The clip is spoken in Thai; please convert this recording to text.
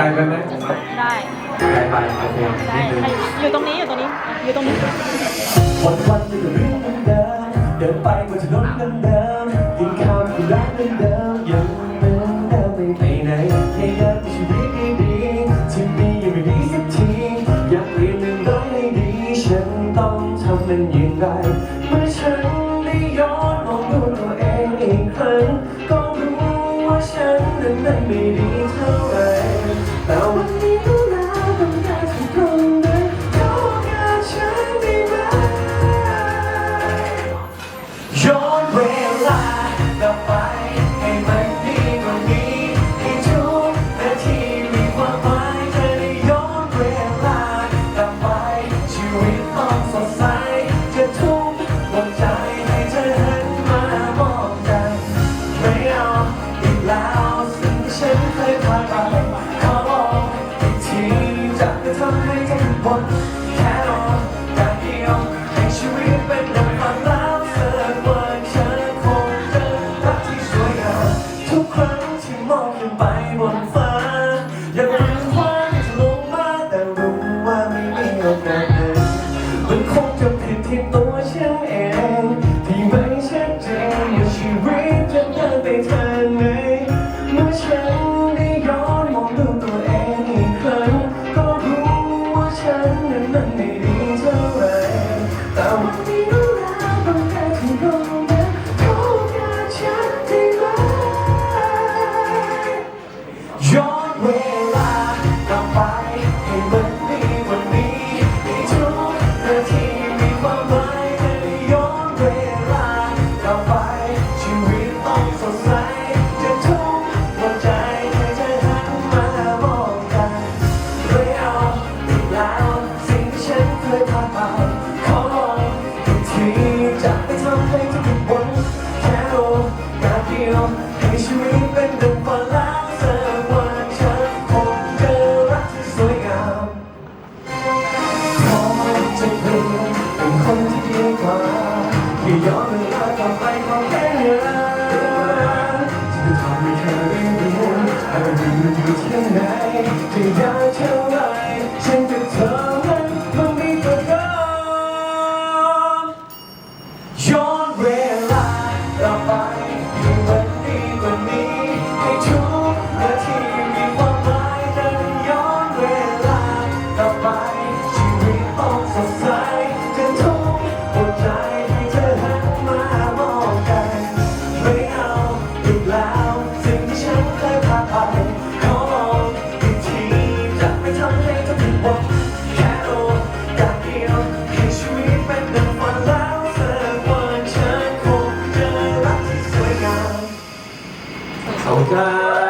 กลไปไหมได้ไกลไปโอเคได้นิดนึงให้อยู่ตรงนี้อยู่ตรงนี้อยู่ตรงนี้วันวันๆมีแต่เรื่องเดิมๆเดินไปบนถนนเดิมๆกินข้าวที่ร้านเดิมๆยังเหมือนเดิมไม่ไปไหนแค่อยากมีชีวิตดีๆที่มียังไม่ดีสักทีอยากเปลี่ยนเรื่องร้ายให้ดีฉันต้องทำมันอย่างไรเมื่อฉันได้ย้อนมองดูตัวเองอีกครั้งก็รู้ว่าฉันนั้นมันไม่ดีเท่าไหร งแค่รอการเดียวให้ชีวิตเป็นดังฝันแล้วสักวันฉันคงเจอรักที่สวยงามทุกครั้งที่มองขึ้นไปบนฟ้า ตัวฉันเองที่ไม่ชัดเจนว่าชีวิตจะเดินไปทางไหนเมื่อฉันได้ย้อนมองดูตัวเองอีกครั้งก็รู้ว่าฉันนั้นมันไม่ดีเท่าไหรแต่วันนี้รู้แล้วต้องการที่ตรงนั้นขอโอกาสฉันได้ไหมย้อนเวลา ที่ดีกว่าที่ย้อนเวลากลับไปขอแค่นั้นที่จะทำให้เธอได้รู้อารมณ์มันอยู่ที่ไหนที่อยากเท่าไร ขอบคุณครับ